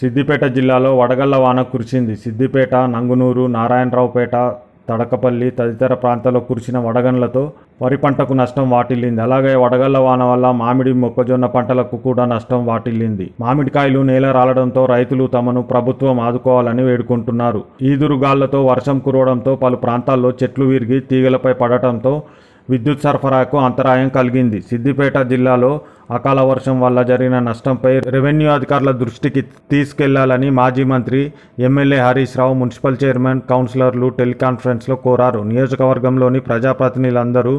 సిద్దిపేట జిల్లాలో వడగళ్ళ వాన కురిసింది. సిద్దిపేట నంగునూరు నారాయణరావుపేట తడకపల్లి తదితర ప్రాంతాల్లో కురిసిన వడగండ్లతో వరి పంటకు నష్టం వాటిల్లింది. అలాగే వడగళ్ళ వాన వల్ల మామిడి మొక్కజొన్న పంటలకు కూడా నష్టం వాటిల్లింది. మామిడికాయలు నేల రాలడంతో రైతులు తమను ప్రభుత్వం ఆదుకోవాలని వేడుకుంటున్నారు. ఈదురుగాళ్ళతో వర్షం కురవడంతో పలు ప్రాంతాల్లో చెట్లు విరిగి తీగలపై పడటంతో విద్యుత్ సరఫరాకు అంతరాయం కలిగింది. సిద్దిపేట జిల్లాలో అకాల వర్షం వల్ల జరిగిన నష్టంపై రెవెన్యూ అధికారుల దృష్టికి తీసుకెళ్ళాలని మాజీ మంత్రి MLA Harish Rao municipal chairman కౌన్సిలర్లు టెలికాన్ఫరెన్స్లో కోరారు. నియోజకవర్గంలోని ప్రజాప్రతినిధులందరూ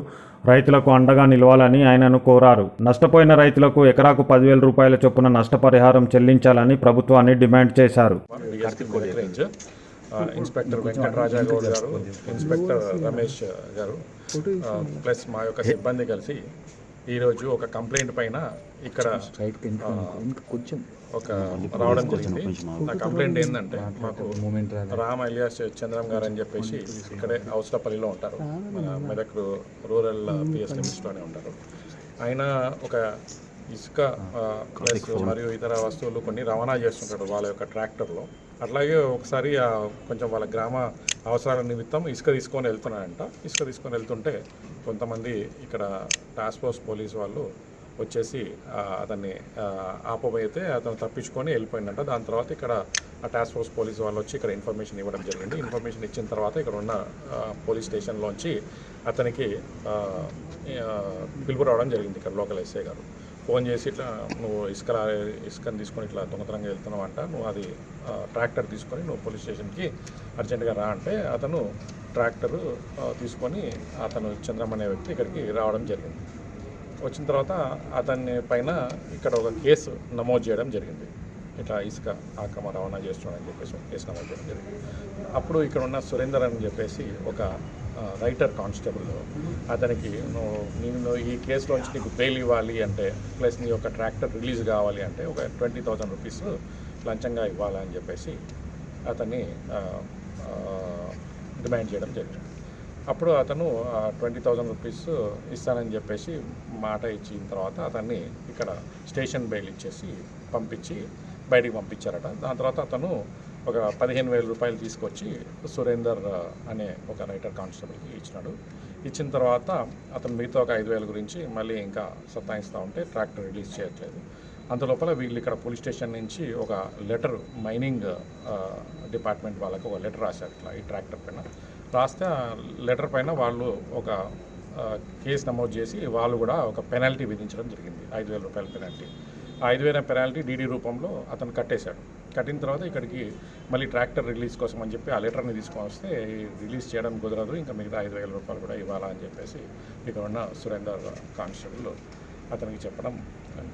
రైతులకు అండగా నిలవాలని ఆయనను కోరారు. నష్టపోయిన రైతులకు ఎకరాకు పదివేల రూపాయల చొప్పున నష్టపరిహారం చెల్లించాలని ప్రభుత్వాన్ని డిమాండ్ చేశారు. ఇన్స్పెక్టర్ వెంకటరాజా గౌడ్ గారు ఇన్స్పెక్టర్ రమేష్ గారు ప్లస్ మా యొక్క సిబ్బంది కలిసి ఈరోజు ఒక కంప్లైంట్ పైన ఇక్కడ కొంచెం ఒక రావడం జరిగింది. నా కంప్లైంట్ ఏంటంటే మాకు రామ్ అలియాస్ చంద్రం గారు అని చెప్పేసి ఇక్కడే అవసరపల్లిలో ఉంటారు. మన మెదక్ రూరల్ పిఎస్ లిమిట్స్లోనే ఉంటారు. ఆయన ఒక ఇసుక ప్లస్ మరియు ఇతర వస్తువులు కొన్ని రవాణా చేస్తుంటాడు వాళ్ళ యొక్క ట్రాక్టర్లో. అట్లాగే ఒకసారి కొంచెం వాళ్ళ గ్రామ అవసరాల నిమిత్తం ఇసుక తీసుకొని వెళ్తున్నాడంట ఇసుక తీసుకొని వెళ్తుంటే కొంతమంది ఇక్కడ టాస్క్ ఫోర్స్ పోలీస్ వాళ్ళు వచ్చేసి అతన్ని ఆపబోయితే అతను తప్పించుకొని వెళ్ళిపోయిందంట. దాని తర్వాత ఇక్కడ ఆ టాస్క్ ఫోర్స్ పోలీస్ వాళ్ళు వచ్చి ఇక్కడ ఇన్ఫర్మేషన్ ఇవ్వడం జరిగింది. ఇన్ఫర్మేషన్ ఇచ్చిన తర్వాత ఇక్కడ ఉన్న పోలీస్ స్టేషన్లోంచి అతనికి పిలుపు రావడం జరిగింది ఇక్కడ లోకల్ ఎస్ఐ గారు. ఫోన్ చేసి ఇట్లా నువ్వు ఇసుక రా- ఇసుకని తీసుకొని ఇట్లా దొంగతనంగా వెళ్తున్నావు అంట నువ్వు అది ట్రాక్టర్ తీసుకొని నువ్వు పోలీస్ స్టేషన్కి అర్జెంటుగా రా అంటే అతను ట్రాక్టరు తీసుకొని అతను చంద్రం అనే వ్యక్తి ఇక్కడికి రావడం జరిగింది. వచ్చిన తర్వాత అతన్ని పైన ఇక్కడ ఒక కేసు నమోదు చేయడం జరిగింది. ఇట్లా ఇసుక ఆక్రమ రవాణా చేస్తున్నాడని చెప్పేసి ఒక కేసు నమోదు జరిగింది. అప్పుడు ఇక్కడ ఉన్న సురేందర్ అని చెప్పేసి ఒక రైటర్ కానిస్టేబుల్ అతనికి నువ్వు నేను ఈ కేసులోంచి నీకు బెయిల్ ఇవ్వాలి అంటే ప్లస్ నీ యొక్క ట్రాక్టర్ రిలీజ్ కావాలి అంటే ఒక ట్వంటీ థౌజండ్ రూపీస్ లంచంగా ఇవ్వాలని చెప్పేసి అతన్ని డిమాండ్ చేయడం జరిగింది. అప్పుడు అతను ట్వంటీ థౌజండ్ రూపీస్ ఇస్తానని చెప్పేసి మాట ఇచ్చిన తర్వాత అతన్ని ఇక్కడ స్టేషన్ బెయిల్ ఇచ్చేసి పంపించి బయటికి పంపించారట. దాని తర్వాత అతను ఒక పదిహేను వేల రూపాయలు తీసుకొచ్చి సురేందర్ అనే ఒక రైటర్ కానిస్టేబుల్కి ఇచ్చినాడు. ఇచ్చిన తర్వాత అతను మిగతా ఒక ఐదు వేల గురించి మళ్ళీ ఇంకా సత్తాయిస్తూ ఉంటే ట్రాక్టర్ రిలీజ్ చేయట్లేదు. అంతలోపల వీళ్ళు ఇక్కడ పోలీస్ స్టేషన్ నుంచి ఒక లెటర్ మైనింగ్ డిపార్ట్మెంట్ వాళ్ళకు ఒక లెటర్ రాశారు ఇట్లా ఈ ట్రాక్టర్ పైన. రాస్తే లెటర్ పైన వాళ్ళు ఒక కేసు నమోదు చేసి వాళ్ళు కూడా ఒక పెనాల్టీ విధించడం జరిగింది. ఐదు వేల రూపాయల పెనాల్టీ. ఐదు వేల పెనాల్టీ డీడీ రూపంలో అతను కట్టేశాడు. కట్టిన తర్వాత ఇక్కడికి మళ్ళీ ట్రాక్టర్ రిలీజ్ కోసం అని చెప్పి ఆ లెటర్ని తీసుకొని వస్తే రిలీజ్ చేయడం కుదరదు ఇంకా మిగతా ఐదు వేల రూపాయలు కూడా ఇవ్వాలా అని చెప్పేసి ఇక్కడ ఉన్న సురేందర్ కానిస్టేబుల్ అతనికి చెప్పడం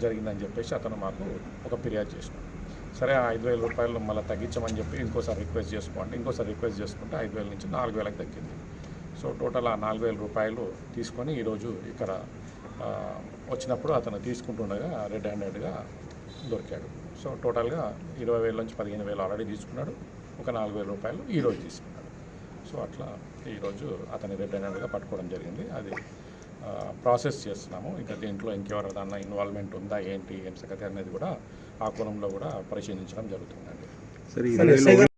జరిగిందని చెప్పేసి అతను మాకు ఒక ఫిర్యాదు చేసినాడు. సరే ఆ ఐదు వేల రూపాయలు మళ్ళీ తగ్గించమని చెప్పి ఇంకోసారి రిక్వెస్ట్ చేసుకోండి. ఇంకోసారి రిక్వెస్ట్ చేసుకుంటే ఐదు వేల నుంచి నాలుగు వేలకు తగ్గింది. సో టోటల్ ఆ నాలుగు వేల రూపాయలు తీసుకొని ఈరోజు ఇక్కడ వచ్చినప్పుడు అతను తీసుకుంటుండగా రెడ్ హ్యాండెడ్గా దొరికాడు. సో టోటల్గా ఇరవై వేల నుంచి పదిహేను వేలు ఆల్రెడీ తీసుకున్నాడు. ఒక నాలుగు వేల రూపాయలు ఈరోజు తీసుకున్నాడు. సో అట్లా ఈరోజు అతని రెడ్ హ్యాండెడ్గా పట్టుకోవడం జరిగింది. అది ఆ, ప్రాసెస్ చేస్తున్నాము. ఇంకా దీంట్లో ఇంకెవరిదన్నా ఇన్వాల్వ్మెంట్ ఉందా ఏంటి ఏం సంగతి అనేది కూడా ఆ కోణంలో కూడా పరిశీలించడం జరుగుతుందండి. సరే